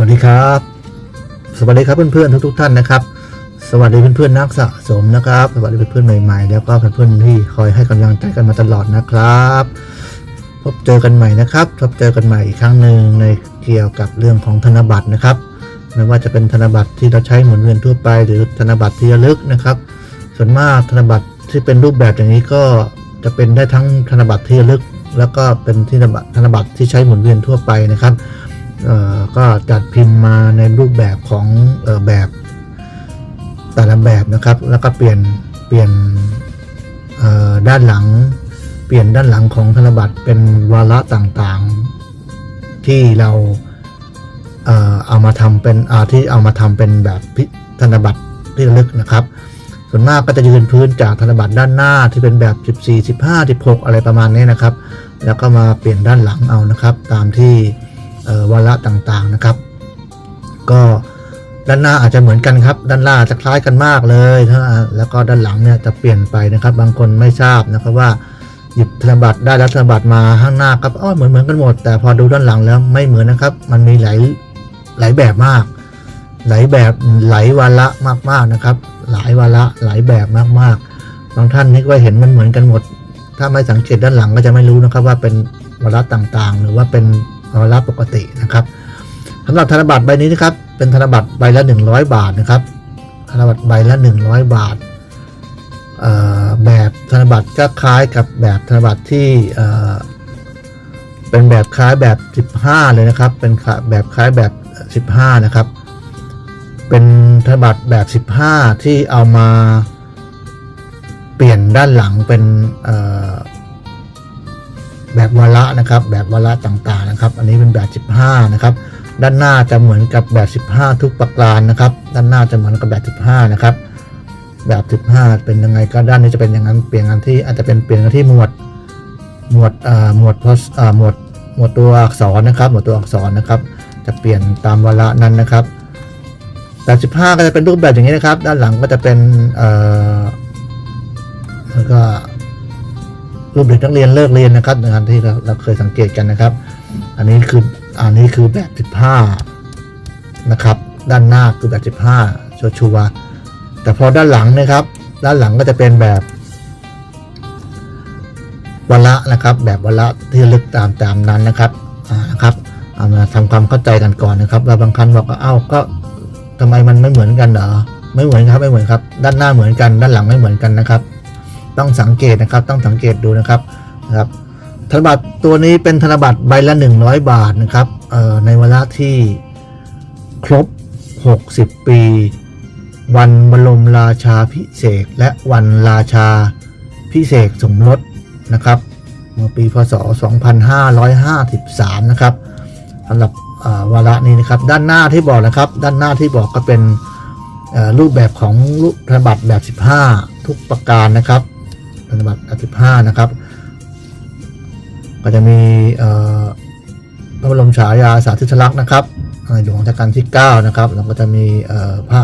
วัสดีครับ สวัสดีครับเพื่อนๆทุกๆท่านนะครับ สวัสดีเพื่อนๆนักสะสมนะครับ สวัสดีเพื่อนๆใหม่ๆ แล้วก็เพื่อนๆที่คอยให้กำลังใจกันมาตลอดนะครับ พบเจอกันใหม่นะครับ พบเจอกันใหม่อีกครั้งหนึ่งในเกี่ยวกับเรื่องของธนบัตรนะครับ ไม่ว่าจะเป็นธนบัตรที่เราใช้หมุนเวียนทั่วไปหรือธนบัตรที่ระลึกนะครับ ส่วนมากธนบัตรที่เป็นรูปแบบอย่างนี้ก็จะเป็นได้ทั้งธนบัตรที่ระลึก แล้วก็เป็นธนบัตรธนบัตรที่ใช้หมุนเวียนทั่วไปนะครับ ก็จัดพิมพ์มาในรูปแบบของออแบบแต่ละแบบนะครับ แล้วก็เปลี่ยนเปลี่ยนด้านหลัง เปลี่ยนด้านหลังของธนบัตรเป็นวาระต่างๆ ที่เราเอ่อเอามาทำเป็นอาที่เอามาทำเป็นแบบธนบัตรที่ระลึกนะครับ ส่วนมากก็จะยืนพื้นจากธนบัตรด้านหน้าที่เป็นแบบ 14 15 16 อะไรประมาณนี้นะครับ แล้วก็มาเปลี่ยนด้านหลังเอานะครับ ตามที่ วาระต่างๆนะครับ ก็ด้านหน้าอาจจะเหมือนกันครับ ด้านล่างจะคล้ายกันมากเลยนะแล้วก็ด้านหลังเนี่ยจะเปลี่ยนไปนะครับ บางคนไม่ทราบนะครับว่าหยิบธนบัตรได้แล้วธนบัตรมาข้างหน้าก็อ๋อเหมือนเหมือนกันหมด แต่พอดูด้านหลังแล้วไม่เหมือนนะครับ มันมีหลายหลายแบบมาก หลายแบบหลายวาระมากๆนะครับ หลายวาระหลายแบบมากๆบางท่านนึกว่าเห็นมันเหมือนกันหมด ถ้าไม่สังเกตด้านหลังก็จะไม่รู้นะครับว่าเป็นวาระต่างๆ หรือว่าเป็น วาระปกตินะครับสำหรับธนบัตรใบนี้นะครับ เป็นธนบัตรใบละ 100 บาทนะครับ ธนบัตรใบละ 100 บาทเอ่อแบบธนบัตรก็คล้ายกับแบบธนบัตรที่เอ่อเป็นแบบคล้ายแบบ 15 เลยนะครับ เป็นแบบคล้ายแบบ 15 นะครับ เป็นธนบัตรแบบ 15 ที่เอามาเปลี่ยนด้านหลังเป็นเอ่อ แบบวาระนะครับ แบบวาระต่างๆนะครับ อันนี้เป็นแบบ 15 นะครับ ด้านหน้าจะเหมือนกับแบบ 15 ทุกประการนะครับ ด้านหน้าจะเหมือนกับแบบ 15 นะครับ แบบ 15 เป็นยังไงก็ด้านนี้จะเป็นอย่างนั้นเปลี่ยนกันที่อาจจะเป็นเปลี่ยนกันที่หมวดหมวดเอ่อหมวดพสอ่อหมวดหมวดตัวอักษรนะครับ หมวดตัวอักษรนะครับ จะเปลี่ยนตามวาระนั้นนะครับแบบ15 ก็จะเป็นรูปแบบอย่างนี้นะครับ ด้านหลังก็จะเป็นเอ่อแล้วก็ รูปเด็กนักเรียนเลิกเรียนนะครับในะครับที่เราเราเคยสังเกตกันนะครับ อันนี้คืออันนี้คือแบบ15นะครับ ด้านหน้าคือแบบ15ชัวชัวแต่พอด้านหลังนะครับ ด้านหลังก็จะเป็นแบบวละนะครับ แบบวละที่ลึกตามตามนั้นนะครับอ่านะครับเอามาทำความเข้าใจกันก่อนนะครับว่าบางครั้งบอกว่าเอ้าก็ทำไมมันไม่เหมือนกันเหรอไม่เหมือนครับไม่เหมือนครับ ด้านหน้าเหมือนกัน ด้านหลังไม่เหมือนกันนะครับ ต้องสังเกตนะครับ ต้องสังเกตดูนะครับนะครับธนบัตรตัวนี้เป็นธนบัตรใบละ 100 บาทนะครับในเวลาที่ครบ 60 ปี วันบรมราชาพิเศษและวันราชาพิเศษสมรสนะครับเมื่อปีพศ 2553 นะครับสำหรับวาระนี้นะครับด้านหน้าที่บอกนะครับ ด้านหน้าที่บอกก็เป็นรูปแบบของรูปธนบัตรแบบ 15 ทุกประการนะครับ ธนบัตรแบบ15นะครับ ก็จะมีพระบรมฉายาสาธิสลักษณ์นะครับในหลวงรัชกาลที่ 9 นะครับแล้วก็จะมีพระ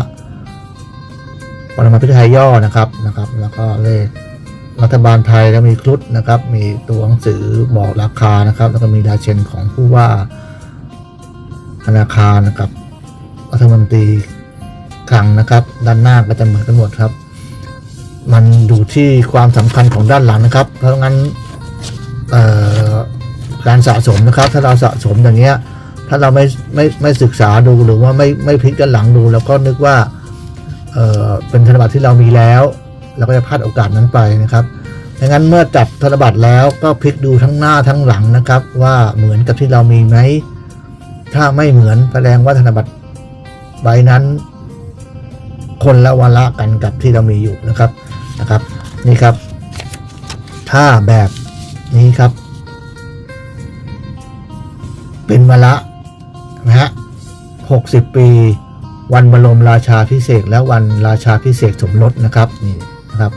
ปรมาภิไธยย่อนะครับนะครับ แล้วก็เลขรัฐบาลไทยแล้วมีครุฑนะครับ มีตัวหนังสือบอกราคานะครับ แล้วก็มีลายเซ็นของผู้ว่าธนาคารนะครับรัฐมนตรีคลังนะครับ ด้านหน้าก็จะเหมือนกันหมดครับ มันอยู่ที่ความสำคัญของด้านหลังนะครับ เพราะงั้นการสะสมนะครับ ถ้าเราสะสมอย่างเงี้ย ถ้าเราไม่ไม่ไม่ศึกษาดูหรือว่าไม่ไม่พลิกด้านหลังดู แล้วก็นึกว่าเเป็นธนบัตรที่เรามีแล้ว เราก็จะพลาดโอกาสนั้นไปนะครับดังนั้นเมื่อจับธนบัตรแล้วก็พลิกดูทั้งหน้าทั้งหลังนะครับ ว่าเหมือนกับที่เรามีไหมถ้าไม่เหมือนแสดงว่าธนบัตรใบนั้น คนละวาระกันกับที่เรามีอยู่นะครับ นะครับนี่ครับถ้าแบบนี้ครับ เป็นวาระนะฮะ60ปี วันบรมราชาพิเศษและวันราชาพิเศษสมรสนะครับนี่นะครับ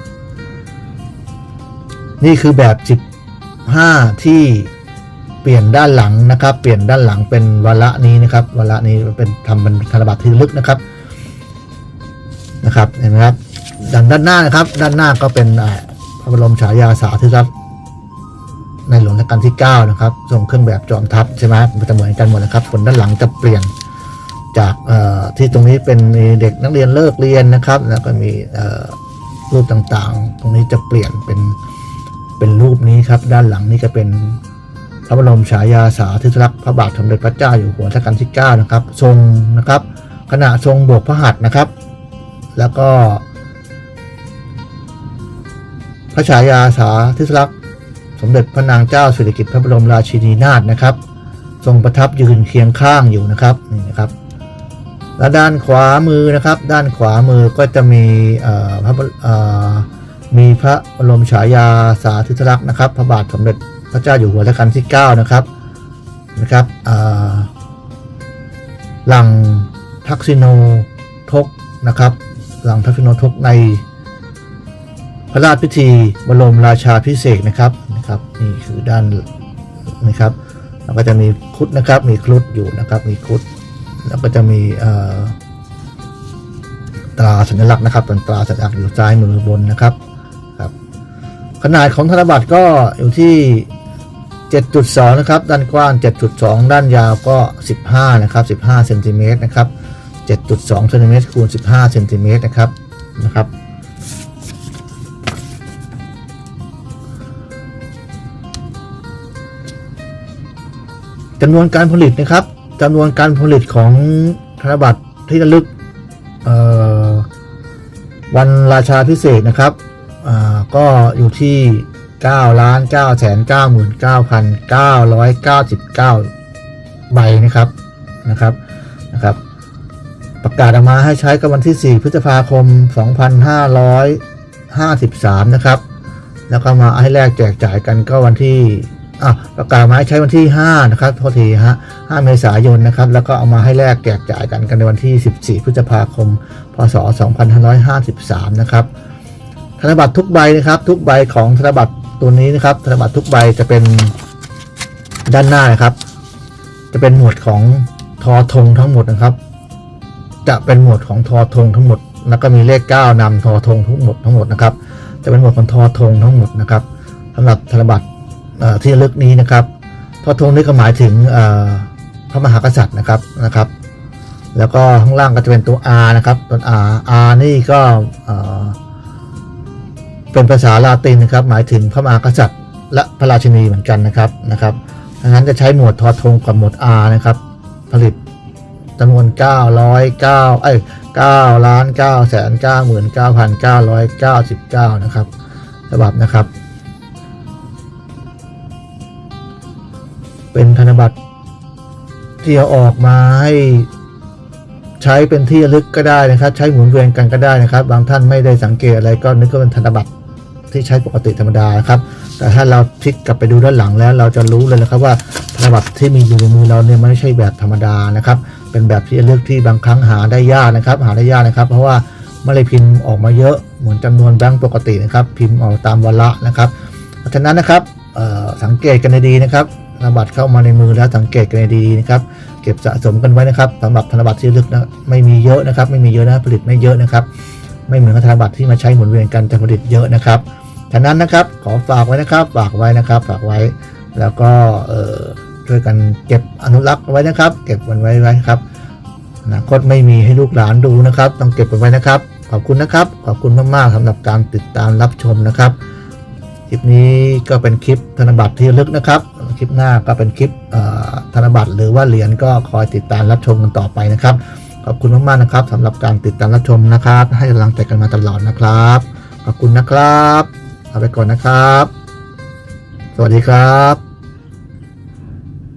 นี่คือแบบ15ที่เปลี่ยนด้านหลังนะครับ เปลี่ยนด้านหลังเป็นวาระนี้นะครับวาระนี้เป็นทำเป็นธนบัตรที่ลึกนะครับนะครับเห็นไหมครับ ด้านด้านหน้านะครับ ด้านหน้าก็เป็นพระบรมฉายาสาธิสลักษณ์ในหลวงรัชกาลที่ 9 นะครับทรงเครื่องแบบจอมทัพใช่ไหมมันจะเหมือนกันหมดนะครับส่วนด้านหลังจะเปลี่ยนจากที่ตรงนี้เป็นมีเด็กนักเรียนเลิกเรียนนะครับ แล้วก็มีรูปต่างๆ ตรงนี้จะเปลี่ยนเป็นเป็นรูปนี้ครับ ด้านหลังนี่ก็เป็นพระบรมฉายาสาธิสลักษ์พระบาทสมเด็จพระเจ้าอยู่หัวรัชกาลที่ 9 นะครับ ทรงนะครับขณะทรงโบกพระหัตถ์นะครับ แล้วก็ ระฉายาสาธิสลักษณ์สมเด็จพระนางเจ้าสิริกิติ์พระบรมราชินีนาถนะครับ ทรงประทับยืนเคียงข้างอยู่นะครับนี่นะครับและด้านขวามือนะครับ ด้านขวามือก็จะมีพระมีพระบรมฉายาสาธิสลักษณ์นะครับ พระบาทสมเด็จพระเจ้าอยู่หัวรัชกาลที่ 9 นะครับนะครับหลังทักษิโนทกนะครับหลังทักษิโนทกใน พระราชพิธีบรมราชาพิเศษนะครับนะครับนี่คือด้านนะครับแล้วก็จะมีครุฑนะครับ มีครุฑอยู่นะครับ มีครุฑแล้วก็จะมีตราสัญลักษณ์นะครับเป็นตราสัญลักษณ์อยู่ซ้ายมือบนนะครับครับ ขนาดของธนบัตรก็อยู่ที่ 7.2 นะครับ ด้านกว้าง 7.2 ด้านยาวก็ 15 นะครับ 15เซนติเมตรนะครับ 7.2เซนติเมตรคูณ15เซนติเมตรนะครับนะครับ จำนวนการผลิตนะครับจำนวนการผลิตของธนบัตรที่ระลึกวันราชาพิเศษนะครับก็อยู่ที่9ล้าน9แสน9หมื่น9พัน999ใบนะครับนะครับนะครับ ประกาศออกมาให้ใช้กับวันที่ 4 พฤษภาคม 2553 นะครับ แล้วก็มาให้แลกแจกจ่ายกันก็วันที่ ประกาศมาให้ใช้วันที่ 5 นะครับโทษทีฮะ 5 เมษายนนะครับ แล้วก็เอามาให้แลกแจกจ่ายกันกันในวันที่ 14 พฤษภาคม พศ 2553 นะครับ ธนบัตรทุกใบนะครับ ทุกใบของธนบัตรตัวนี้นะครับ ธนบัตรทุกใบจะเป็นด้านหน้านะครับ จะเป็นหมวดของทอธงทั้งหมดนะครับ จะเป็นหมวดของทอธงทั้งหมด แล้วก็มีเลข 9นำทอธงทั้งหมดทั้งหมดนะครับ จะเป็นหมวดของทอธงทั้งหมดนะครับสำหรับธนบัตร ที่ลึกนี้นะครับทอธงนี่ก็หมายถึงพระมหากษัตริย์นะครับนะครับ แล้วก็ข้างล่างก็จะเป็นตัว R นะครับตัว R R นี่ก็เป็นภาษาลาตินนะครับ หมายถึงพระมหากษัตริย์และพระราชินีเหมือนกันนะครับนะครับดังนั้นจะใช้หมวดทอธงกับหมวด R นะครับ ผลิตจำนวน 909เอ้ย9ล้าน9แสน9หมื่น9,999 นะครับฉบับนะครับ เป็นธนบัตรที่เอาออกมาให้ใช้เป็นที่ระลึกก็ได้นะครับ ใช้หมุนเวียนกันก็ได้นะครับ บางท่านไม่ได้สังเกตอะไรก็นึกว่าเป็นธนบัตรที่ใช้ปกติธรรมดาครับ แต่ถ้าเราพลิกกลับไปดูด้านหลังแล้ว เราจะรู้เลยนะครับว่าธนบัตรที่มีอยู่ในมือเราเนี่ยไม่ใช่แบบธรรมดานะครับ เป็นแบบที่ระลึกที่บางครั้งหาได้ยากนะครับ หาได้ยากนะครับ เพราะว่าไม่ได้พิมพ์ออกมาเยอะเหมือนจำนวนแบงค์ปกตินะครับ พิมพ์ออกตามวาระนะครับ เพราะฉะนั้นนะครับสังเกตกันให้ดีนะครับ ธนบัตรเข้ามาในมือแล้วสังเกตกันให้ดีนะครับ เก็บสะสมกันไว้นะครับสำหรับธนบัตรที่ลึกนะไม่มีเยอะนะครับ ไม่มีเยอะนะผลิตไม่เยอะนะครับ ไม่เหมือนกับธนบัตรที่มาใช้หมุนเวียนกันจะผลิตเยอะนะครับฉะนั้นนะครับขอฝากไว้นะครับ ฝากไว้นะครับ ฝากไว้ แล้วก็เอ่อช่วยกันเก็บอนุรักษ์ไว้นะครับ เก็บมันไว้ไว้ครับอนาคตไม่มีให้ลูกหลานดูนะครับ ต้องเก็บมันไว้นะครับ ขอบคุณนะครับ ขอบคุณมากๆสำหรับการติดตามรับชมนะครับคลิปนี้ก็เป็นคลิปธนบัตรที่ลึกนะครับ คลิปหน้าก็เป็นคลิปธนบัตรหรือว่าเหรียญก็คอยติดตามรับชมกันต่อไปนะครับ ขอบคุณมากๆนะครับสำหรับการติดตามรับชมนะครับ ให้กำลังใจกันมาตลอดนะครับ ขอบคุณนะครับเอาไปก่อนนะครับ สวัสดีครับ